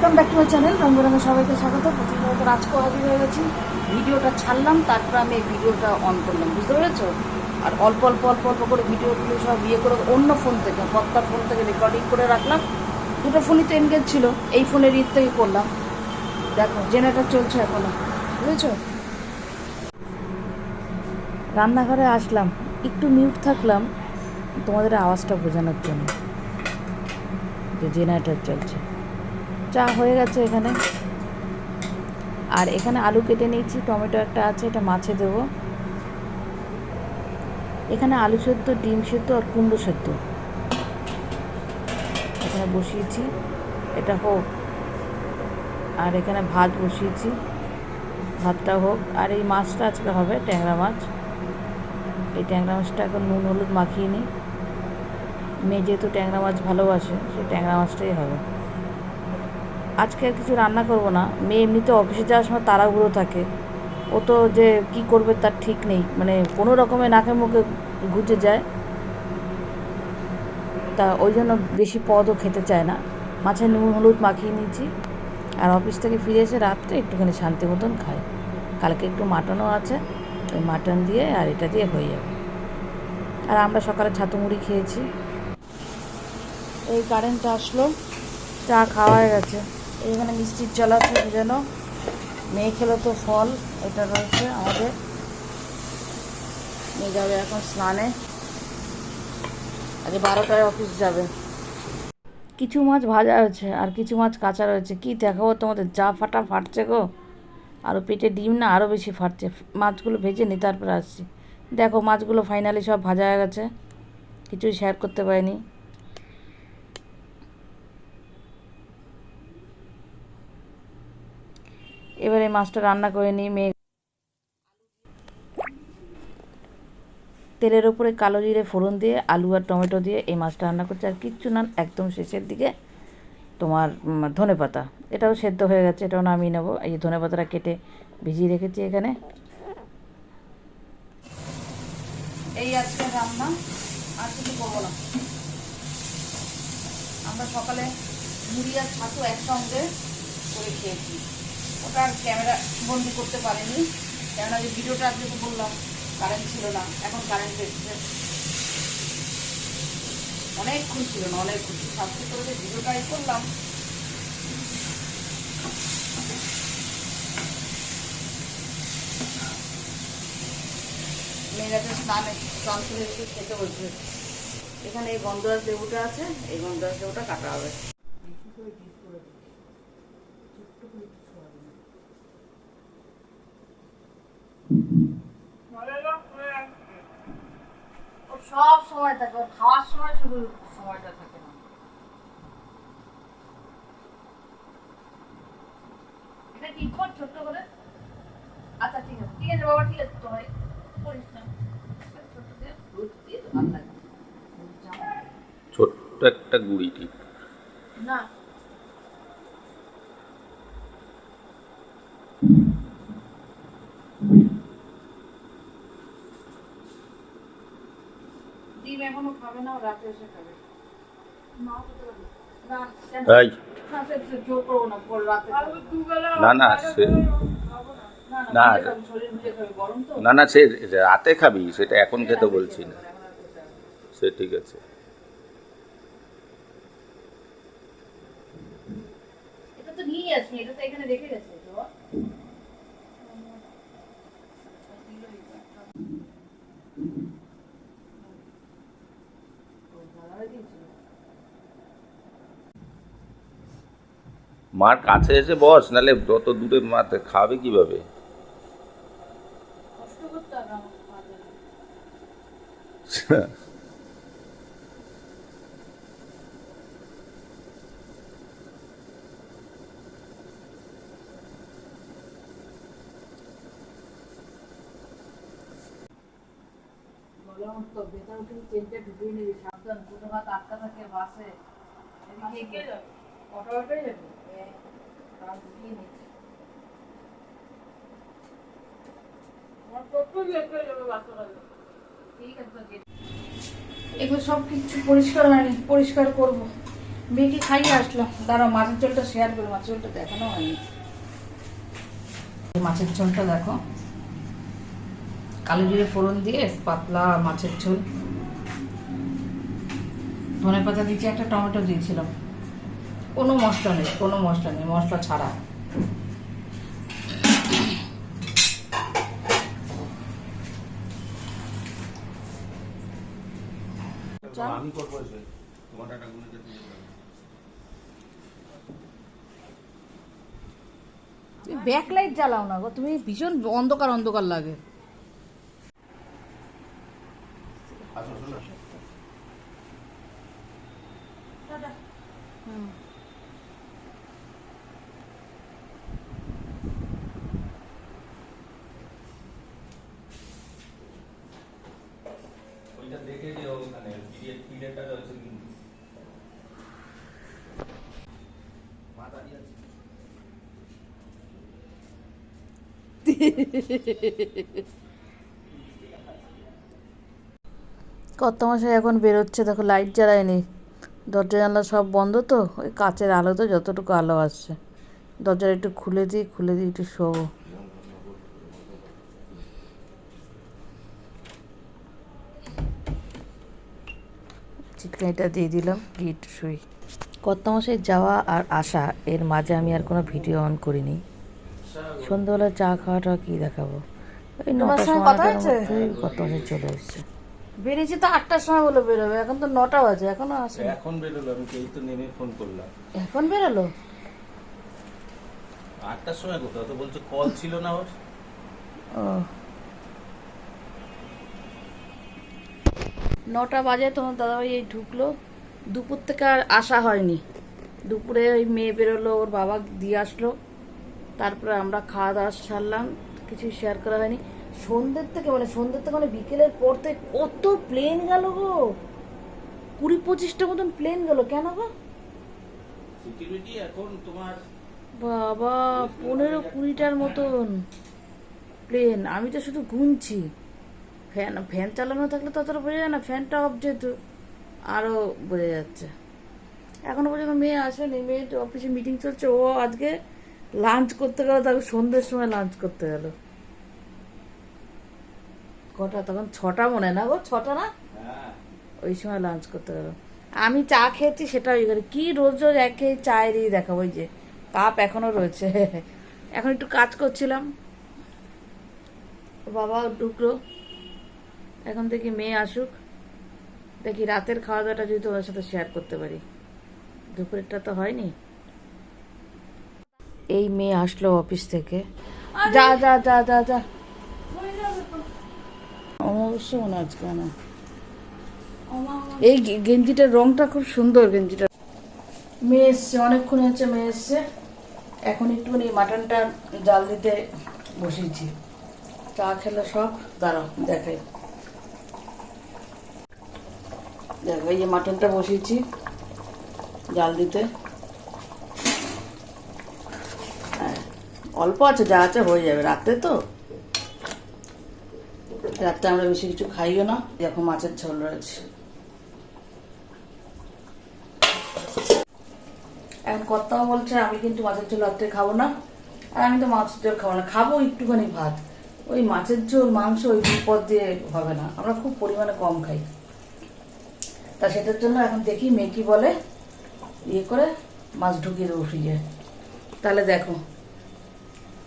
Welcome back to my channel রঙ্গরঙ্গে সবাইকে স্বাগত। প্রতিনিয়ত রাজকো হাজির হয়ে গেছি। ভিডিওটা ছাড়লাম, তারপর আমি এই ভিডিওটা অন করলাম, বুঝতে পেরেছ? আর অল্প অল্প অল্প অল্প করে ভিডিওগুলো সব ইয়ে করে অন্য ফোন থেকে পক্কার ফোন থেকে রেকর্ডিং করে রাখলাম। দুটো ফোনই তো এনগেজ ছিল, এই ফোনের রিড থেকে করলাম। দেখো জেনারেটার চলছে এখনও, বুঝেছ? রান্নাঘরে আসলাম, একটু মিউট থাকলাম, তোমাদের আওয়াজটা বোঝানোর জন্য যে জেনারেটর চলছে। চা হয়ে গেছে এখানে। আর এখানে আলু কেটে নিয়েছি, টমেটো একটা আছে, এটা মাছে দেবো। এখানে আলু সেদ্ধ, ডিম সেদ্ধ আর কুমড়ো সেদ্ধ। এখানে বসিয়েছি, এটা হোক। আর এখানে ভাত বসিয়েছি, ভাতটা হোক। আর এই মাছটা আজকে হবে ট্যাংরা মাছ। এই ট্যাংরা মাছটা এখন নুন, হলুদ মাখিয়ে নিই। মেয়ে যেহেতু ট্যাংরা মাছ ভালোবাসে, সেই ট্যাংরা মাছটাই হবে। আজকে আর কিছু রান্না করব না। মেয়ে এমনিতে অফিসে যাওয়ার সময় তাড়াহুড়ো থাকে। ও তো যে কি করবে তার ঠিক নেই। মানে কোনো রকমে নাকে মুখে গুজে যায়। তা ওই জন্য বেশি পদও খেতে চায় না। মাছে নুন, হলুদ মাখিয়ে নিয়েছি। আর অফিস থেকে ফিরে এসে রাত্রে একটুখানি শান্তি মতন খাই। কালকে একটু মাটনও আছে। ওই মাটন দিয়ে আর এটা দিয়ে হয়ে যাবে। আর আমরা সকালে ছাতু মুড়ি খেয়েছি। এই কারেন্ট আসলো। চা খাওয়া হয়ে গেছে। এইখানে মিষ্টির জল আছে যেন? মেয়ে খেলো তো ফল, এটা রয়েছে আমাদের। মেয়ে যাবে এখন স্নানে। আজ বারোটায় অফিস যাবে। কিছু মাছ ভাজা হয়েছে আর কিছু মাছ কাঁচা রয়েছে। কি দেখাবো তোমাদের? যা ফাটা ফাটছে গো। আরও পেটে ডিম না আরও বেশি ফাটছে। মাছগুলো ভেজে নি, তারপরে আসছি। দেখো, মাছগুলো ফাইনালি সব ভাজা হয়ে গেছে। কিছুই শেয়ার করতে পারিনি। এবারে মাছটা রান্না করে নিই, মেয়ে তেলের ওপরে কালো জিরে ফোড়ন দিয়ে, আলু আর টমেটো দিয়ে এই মাছটা রান্না করছে। আর কিচ্ছু না, একদম শেষের দিকে তোমার ধনে পাতা। এটাও সেদ্ধ হয়ে গেছে, এটাও নামিয়ে নেব। এই ধনে পাতাটা কেটে ভিজিয়ে রেখেছি এখানে। এই আজকে রান্না আর কিছু করব না। আমরা সকালে মুড়ি আর ছাতু একসঙ্গে করে খেয়েছি। ওটা আর ক্যামেরা বন্দি করতে পারিনি। কেননা যে ভিডিওটা আজকে তো বললাম কারেন্ট ছিল না, এখন কারেন্ট এসছে। অনেকক্ষণ ছিল না, অনেকক্ষণ সাবস্ক্রাইব করে যে ভিডিওটা এই করলাম। মেয়েরাতে স্নানে স্নান করে এসে খেতে বলছে এখানে এই গন্ধরাজ লেবুটা আছে, এই গন্ধরাজ লেবুটা কাটা হবে। সব সময় থাকে ওর খাওয়ার সময় শুধু সময়টা থাকে না। এটা কর ছোট্ট করে? আচ্ছা ঠিক আছে ঠিক আছে বাবা ঠিক আছে করিস না। ছোট্ট একটা গুড়ি ঠিক। না। ডিম এখনও খাবে না রাতে এসে খাবে। না না সে- না, রাতে না না সে রাতে খাবি সেটা এখন খেতে বলছি না। সে ঠিক আছে। এটা তো নিয়ে আসনি, এটা তো এখানে রেখে গেছে, তো। মার কাছে এসে বস নালে যত দূরে মা খাবে কীভাবে? ঢুকিয়ে নিবি সাবধান দুটো হাত আটকা থাকে বাসে। এদিকে অটো অটোই যাবে এগুলো সব কিছু পরিষ্কার হয়নি, পরিষ্কার মেয়েকে খাইয়ে দাঁড়াও মাছের ঝোলটা শেয়ার মাছের দেখানো হয়নি। মাছের ঝোলটা দেখো। কালো জিরে ফোড়ন দিয়ে পাতলা মাছের ঝোল। ধনে পাতা দিয়েছি, একটা টমেটো দিয়েছিলাম। কোনো মশলা নেই কোনো মশলা নেই মশলা ছাড়া। আমি করব তোমার। তুমি ব্যাকলাইট জ্বালাও না গো তুমি ভীষণ অন্ধকার অন্ধকার লাগে আসো, শোনো। ওইটা দেখে যে ওখানে পিরিয়ড পিরিয়ডটা রয়েছে কিন্তু মাথা দিয়ে আছে। কত মাসে এখন বেরোচ্ছে, দেখো লাইট জ্বালায়নি। দরজা জানলা সব বন্ধ তো, ওই কাচের আলোতে যতটুকু আলো আসছে। দরজাটা একটু খুলে দিই খুলে দিই, একটু শোবো। চিটকানিটা দিয়ে দিলাম একটু শুই। কত মাসে যাওয়া আর আসা, এর মাঝে আমি আর কোনো ভিডিও অন করিনি। সন্ধ্যাবেলা চা খাওয়াটা কি দেখাবো? ওই নটার সময় কত মাসে চলে এসছে। বেরিয়েছি তো আটটার সময় বলে বেরোবে এখন তো নটা বাজে এখনও আসে এখন বেরোলো আমি এই তো নেমে ফোন করলাম। এখন বেরোলো? আটটার সময় কোথাও? তো বলছে কল ছিল না ওর। ও। নটা বাজে তোমার দাদাভাই এই ঢুকলো। দুপুর থেকে আর আসা হয়নি। দুপুরে ওই মেয়ে বেরোলো ওর বাবা দিয়ে আসলো। তারপরে আমরা খাওয়া দাওয়া সারলাম কিছু শেয়ার করা হয়নি। সন্ধ্যের থেকে মানে সন্ধ্যের থেকে মানে বিকেলের পর থেকে কত প্লেন গেল গো। কুড়ি পঁচিশটা মতন প্লেন গেল কেন গো? সিকিউরিটি এখন তোমার বাবা পনেরো কুড়িটার মতন প্লেন আমি তো শুধু গুনছি। ফ্যান ফ্যান চালানো থাকলে তো অতটা বোঝা যায় না ফ্যানটা অফ যেহেতু আরও বোঝা যাচ্ছে। এখনও পর্যন্ত মেয়ে আসেনি মেয়ে অফিসে মিটিং চলছে ও আজকে লাঞ্চ করতে গেল তাকে সন্ধ্যের সময় লাঞ্চ করতে গেল। কটা? তখন ছটা মনে না গো? ছটা না? হ্যাঁ। ওই সময় লাঞ্চ করতে গেল। আমি চা খেয়েছি সেটা ওই করে কি রোজ রোজ একে চায়েরই দেখাবো ওই যে। কাপ এখনও রয়েছে। এখন একটু কাজ করছিলাম। বাবা ঢুকলো। এখন দেখি মেয়ে আসুক। দেখি রাতের খাওয়া দাওয়াটা যদি তোমার সাথে শেয়ার করতে পারি। দুপুরেরটা তো হয়নি। এই মেয়ে আসলো অফিস থেকে। যা যা যা যা যা। অমাবস্যা মনে আজকে না। এই গেঞ্জিটার রংটা খুব সুন্দর গেঞ্জিটা। মেয়ে এসছে অনেকক্ষণ হচ্ছে মেয়ে এসছে। এখন একটুখানি মাটনটা জাল দিতে বসিয়েছি চা খেলে সব দাঁড়াও দেখাই। দেখো এই যে মাটনটা বসিয়েছি জাল দিতে। অল্প আছে, যা আছে হয়ে যাবে। রাতে তো? রাতে আমরা বেশি কিছু খাইও না। এখন মাছের ঝোল রয়েছে। এখন কর্তাও বলছে, আমি কিন্তু মাছের ঝোল রাত্রে খাব না। আর আমি তো মাছের ঝোল খাব না। খাব একটুখানি ভাত। ওই মাছের ঝোল, মাংস ওই পদ দিয়ে হবে না। আমরা খুব পরিমাণে কম খাই। তা সেটার জন্য এখন দেখি মেয়ে কি বলে। ইয়ে করে মাছ ঢুকিয়ে দেবো ফ্রিজে তাহলে দেখো।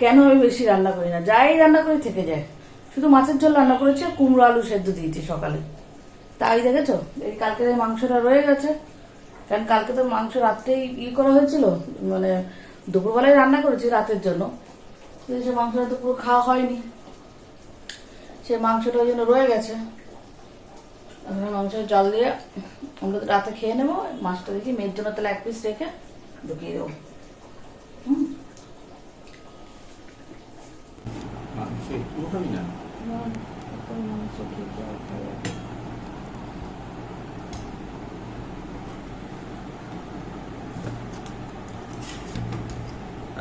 কেন আমি বেশি রান্না করি না? যাই রান্না করি, থেকে যায়। শুধু মাছের ঝোল রান্না করেছি কুমড়ো আলু সেদ্ধ দিয়েছি সকালে। তাই দেখেছ? এই কালকের এই মাংসটা রয়ে গেছে, কারণ কালকে তো মাংস রাত্রেই ই করা হয়েছিল মানে দুপুরবেলায় রান্না করেছি রাতের জন্য। সে মাংসটা তো পুরো খাওয়া হয়নি। সে মাংসটা ওই জন্য রয়ে গেছে। এখন মাংস জল দিয়ে আমরা তো রাতে খেয়ে নেব। মাছটা দেখি মেয়ের জন্য তাহলে এক পিস রেখে ঢুকিয়ে দেবো। পুরোটাই না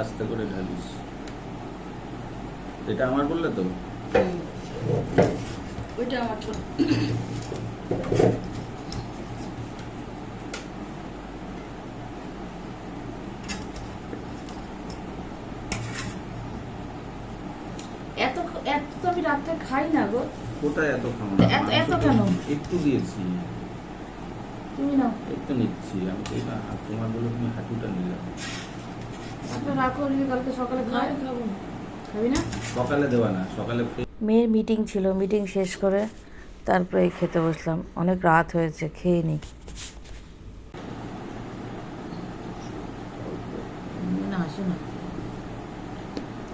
আস্তে করে ঢালিস এটা আমার বললে তো ওইটা আমার ছোট এত তো আমি রাত্রে খাই না গো। কোথায় এত খাওয়া এত- এত কেন? একটু দিয়েছি। তুমি নাও। একটু নিচ্ছি আমি তো এটা তোমার বলে তুমি হাঁটুটা নিলাম একটা রাখো কালকে সকালে খাই। খাব খাবি না? সকালে দেওয়া না সকালে মেয়ের মিটিং ছিল মিটিং শেষ করে তারপরে খেতে বসলাম। অনেক রাত হয়েছে খেয়ে না।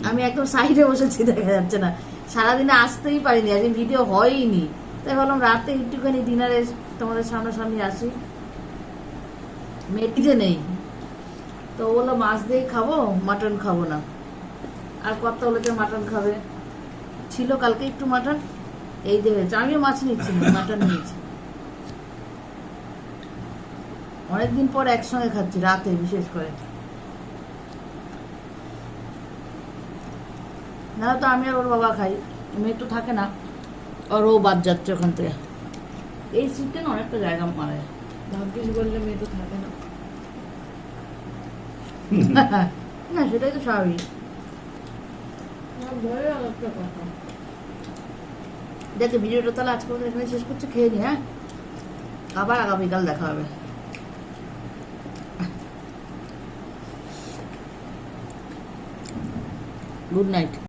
আমি একদম সাইডে বসেছি দেখা যাচ্ছে না। সারাদিনে আসতেই পারিনি আজ ভিডিও হয়ইনি। তাই ভাবলাম রাতে একটুখানি ডিনারে তোমাদের সামনাসামনি আসি। মেয়েটি নেই। তো বলল, মাছ দিয়ে খাব মাটন খাব না। আর কত হলো যে মাটন খাবে। ছিল কালকে একটু মাটন এই হয়েছে। আমিও মাছ নিচ্ছি মাটন নিয়েছি। অনেকদিন পর একসঙ্গে খাচ্ছি, রাতে বিশেষ করে। না তো আমি আর ওর বাবা খাই। মেয়ে তো থাকে না। আর ও বাদ যাচ্ছে ওখান থেকে। এই সিটটা না অনেকটা জায়গা মারে ভাগ্যিস বললে মেয়ে তো থাকে না। না সেটাই তো স্বাভাবিক। দেখে ভিডিওটা তাহলে আজকে এখানে শেষ করছে খেয়ে নি হ্যাঁ? আবার আগামীকাল দেখা হবে। Good night.